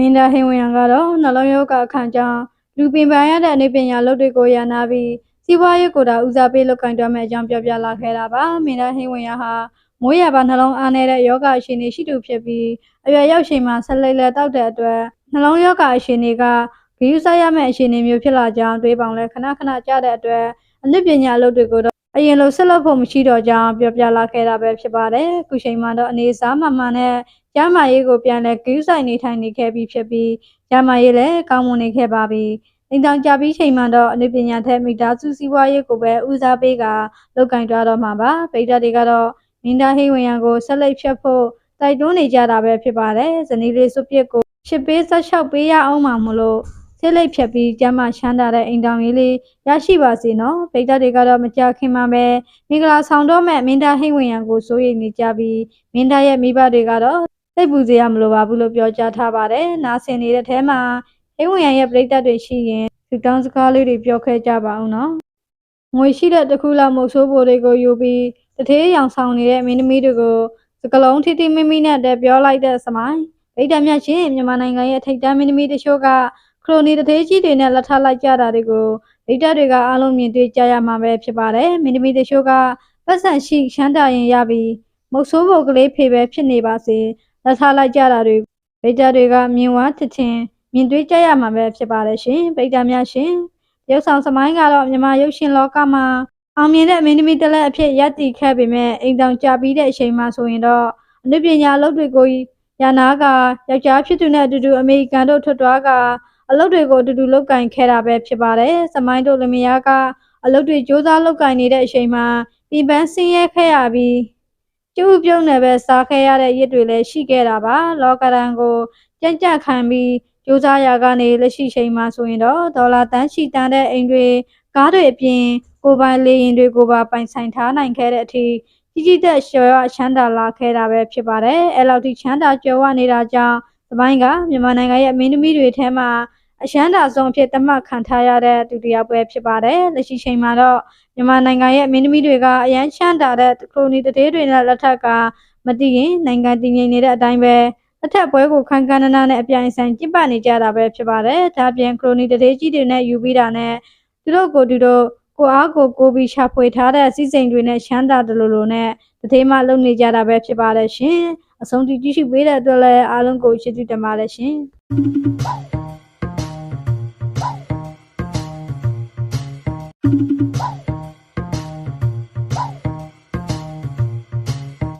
မင်းသားဟင်းဝင်ရန်ကတော့နှလုံးရောဂါအခန့်ကြောင့်လူပင်ပန်းရတဲ့အနေပညာလုပ်တွေကိုရနာပြီးစီးပွားရေးကိုယ်တာဦးစားပေးလုပ်ကင်တွမဲ့အကြောင်းပြောပြလာခဲ့တာပါမင်းသားဟင်းဝင်ရဟာမိုးရပါနှလုံးအားနေတဲ့ယောဂအရှင်နေရှိသူဖြစ်ပြီးအရွယ်ရောက်ချိန်မှာဆက်လက်လက်တောက်တဲ့အတွက်နှလုံးယောဂအရှင်တွေကဂရုစိုက်ရမယ့်အရှင်နေမျိုးဖြစ်လာကြောင်းတွေးပေါင်လဲခဏခဏကြားတဲ့အတွက်အနုပညာလုပ်တွေကိုတော့အရင်လိုဆက်လုပ်ဖို့မရှိတော့ကြောင်းပြောပြလာခဲ့တာပဲဖြစ်ပါတယ်ခုချိန်မှာတော့အနေစားမှမှန်နဲ့ ကျမ်းမာရေးကိုပြန်လဲဂရုစိုက်နေထိုင်နေခဲ့ပြီးဖြစ်ပြီးကျမ်းမာရေးလည်းကောင်းမွန်နေခဲ့ပါပြီ။အိမ်တောင်ကြပြီးချိန်မှတော့အနုပညာထက်မိသားစုစည်းဝါးရေးကိုပဲဦးစားပေးကလောက်ကင်ကြတော့မှာပါ။ပိဋကတွေကတော့မင်းသားဟိဝင်ရန်ကိုဆက်လက်ဖြတ်ဖို့တိုက်တွန်းနေကြတာပဲဖြစ်ပါတယ်။ဇနီးလေးစုပြစ်ကိုရှစ်ပေးဆက်လျှောက်ပေးရအောင်မှာမလို့ဆေးလိပ်ဖြတ်ပြီးကျမ်းမာချမ်းသာတဲ့အိမ်တောင်ရေးလေးရရှိပါစေနော်။ပိဋကတွေကတော့မကြခင်မှာပဲမင်္ဂလာဆောင်တော့မဲ့မင်းသားဟိဝင်ရန်ကိုစိုးရိမ်နေကြပြီးမင်းသားရဲ့မိဘတွေကတော့ စိတ်ပူစရာမလိုပါဘူးလို့ပြောကြားထားပါတယ်။နားဆင်နေတဲ့ထဲမှာအိမ်ဝင်ရရဲ့ပြိတ္တတွေရှိရင်သူတောင်းစကားလေးတွေပြောခဲ့ကြပါအောင်နော်။ငွေရှိတဲ့တစ်ခုလောက်မုတ်ဆိုးပိုတွေကိုယူပြီးတထေးရောင်ဆောင်နေတဲ့မင်းသမီးတွေကိုစကလုံးထိထိမိမိနဲ့တည်းပြောလိုက်တဲ့စမိုင်းဗိဒ္ဓမြတ်ရှင်မြန်မာနိုင်ငံရဲ့ထိပ်တန်းမင်းသမီးတချို့ကခရိုနီတထေးကြီးတွေနဲ့လက်ထပ်လိုက်ကြတာတွေကိုဗိဒ္ဓတွေကအားလုံးမြင်တွေ့ကြရမှာပဲဖြစ်ပါတယ်။မင်းသမီးတချို့ကပတ်စံရှိရှမ်းတာရင်ရပြီးမုတ်ဆိုးပိုကလေးဖေပဲဖြစ်နေပါစေ။ လက်ထားလိုက်ကြတာတွေဗိတ္တတွေကမြင်ဝါထထင်မြင်တွေ့ကြရမှာပဲဖြစ်ပါတယ်ရှင်ဗိတ္တများရှင်ရုပ်ဆောင်စမိုင်းကတော့မြန်မာရုပ်ရှင်လောကမှာအောင်မြင်တဲ့အမင်းသမီးတစ်လက်အဖြစ်ရပ်တည်ခဲ့ပေမဲ့အိမ်တောင်ကြပြီးတဲ့အချိန်မှဆိုရင်တော့အနုပညာအလုပ်တွေကိုရနာကယောက်ျားဖြစ်သူနဲ့အတူတူအမေရိကန်တို့ထွက်သွားကအလုပ်တွေကိုအတူတူလုပ်ကင်ခဲ့တာပဲဖြစ်ပါတယ်စမိုင်းတို့လမယားကအလုပ်တွေစ조사လုပ်ကင်နေတဲ့အချိန်မှာပြင်ပန်းဆင်းရဲခဲ့ရပြီး ကျုပ်ပြုံးနယ်ပဲစားခဲ့ရတဲ့ရစ်တွေလည်းရှိခဲ့တာပါလောကရန်ကိုကြံ့ကြံ့ခံပြီးကြိုးစားရာကနေလက်ရှိချိန်မှာဆိုရင်တော့ဒေါ်လာတန်းရှိတန်းတဲ့အိမ်တွေကားတွေအပြင်ကိုပိုင်လေရင်တွေကိုပါပိုင်ဆိုင်ထားနိုင်ခဲ့တဲ့အထိကြီးကြီးသက်လျှော်ရချမ်းသာလာခဲ့တာပဲဖြစ်ပါတယ်အဲလောက်ထိချမ်းသာကြွယ်ဝနေတာကြောင့်သမိုင်းကမြန်မာနိုင်ငံရဲ့မင်းသမီးတွေထဲမှာ အရှမ်းသာဆုံးအဖြစ်သတ်မှတ်ခံထားရတဲ့သူတစ်ယောက်ပဲဖြစ်ပါတယ်လက်ရှိချိန်မှာတော့မြန်မာနိုင်ငံရဲ့မင်းသမီးတွေကအရန်ချမ်းသာတဲ့ခရိုနီတသေးတွေနဲ့လက်ထက်ကမတည်ရင်နိုင်ငံတည်ငြိမ်နေတဲ့အတိုင်းပဲအထက်ပွဲကိုခန်းခန်းနာနာနဲ့အပြိုင်ဆိုင်ကျင့်ပနေကြတာပဲဖြစ်ပါတယ်။ဒါပြင်ခရိုနီတသေးကြီးတွေနဲ့ယူပြီးတာနဲ့သူတို့ကိုသူတို့ကိုအားကိုကိုပြီးရှာဖွေထားတဲ့စီစဉ်တွေနဲ့ချမ်းသာတယ်လို့လို့နဲ့တသေးမှလုပ်နေကြတာပဲဖြစ်ပါတယ်ရှင်။အဆုံးထိကြည့်ရှုပေးတဲ့အတွက်လည်းအားလုံးကိုကျေးဇူးတင်ပါတယ်ရှင်။